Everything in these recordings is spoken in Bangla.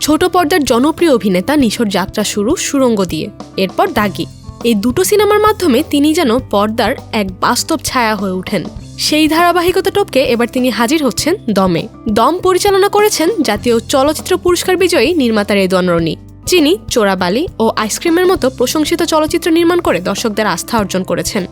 ছোট পর্দার জনপ্রিয় অভিনেতা নিশোর যাত্রা শুরু সুরঙ্গ দিয়ে, এরপর দাগি। এই দুটো সিনেমার মাধ্যমে তিনি যেন পর্দার এক বাস্তব ছায়া হয়ে ওঠেন। সেই ধারাবাহিকতা টপকে এবার তিনি হাজির হচ্ছেন দমে। দম পরিচালনা করেছেন জাতীয় চলচ্চিত্র পুরস্কার বিজয়ী নির্মাতা রেদওয়ান রনি, যিনি চোরাবালি ও আইসক্রিমের মতো প্রশংসিত চলচ্চিত্র নির্মাণ করে দর্শকদের আস্থা অর্জন করেছেন।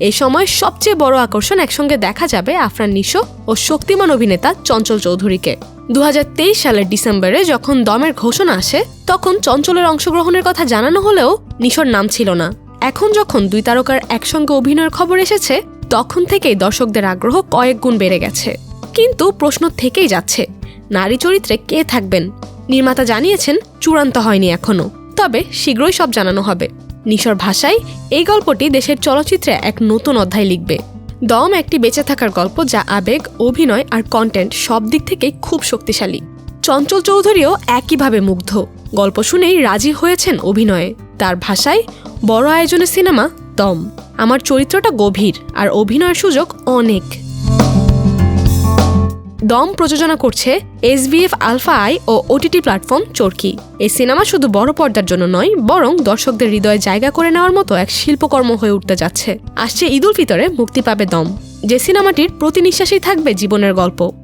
এই সময় সবচেয়ে বড় আকর্ষণ একসঙ্গে দেখা যাবে আফরান নিশো ও শক্তিমান অভিনেতা চঞ্চল চৌধুরীকে। দু হাজার তেইশ সালের ডিসেম্বরে যখন দমের ঘোষণা আসে, তখন চঞ্চলের অংশগ্রহণের কথা জানানো হলেও নিশোর নাম ছিল না। এখন যখন দুই তারকার একসঙ্গে অভিনয়ের খবর এসেছে, তখন থেকেই দর্শকদের আগ্রহ কয়েক গুণ বেড়ে গেছে। কিন্তু প্রশ্ন থেকেই যাচ্ছে, নারী চরিত্রে কে থাকবেন? নির্মাতা জানিয়েছেন, চূড়ান্ত হয়নি এখনও তবে শীঘ্রই সব জানানো হবে। নিশোর ভাষায় এই গল্পটি দেশের চলচ্চিত্রে এক নতুন অধ্যায় লিখবে। দম একটি বেঁচে থাকার গল্প যা আবেগ, অভিনয় আর কন্টেন্ট সব দিক থেকেই খুব শক্তিশালী। চঞ্চল চৌধুরীও একইভাবে মুগ্ধ। গল্প শুনেই রাজি হয়েছেন অভিনয়ে। তার ভাষায়, বড় আয়োজনের সিনেমা দম। আমার চরিত্রটা গভীর আর অভিনয়ের সুযোগ অনেক। দম প্রযোজনা করছে এসবিএফ আলফা আই ও ওটিটি প্ল্যাটফর্ম চরকি। এই সিনেমা শুধু বড় পর্দার জন্য নয়, বরং দর্শকদের হৃদয়ে জায়গা করে নেওয়ার মতো এক শিল্পকর্ম হয়ে উঠতে যাচ্ছে। আসছে ঈদুল ফিতরে মুক্তি পাবে দম। যে সিনেমাটির প্রতি নিঃশ্বাসেই থাকবে জীবনের গল্প।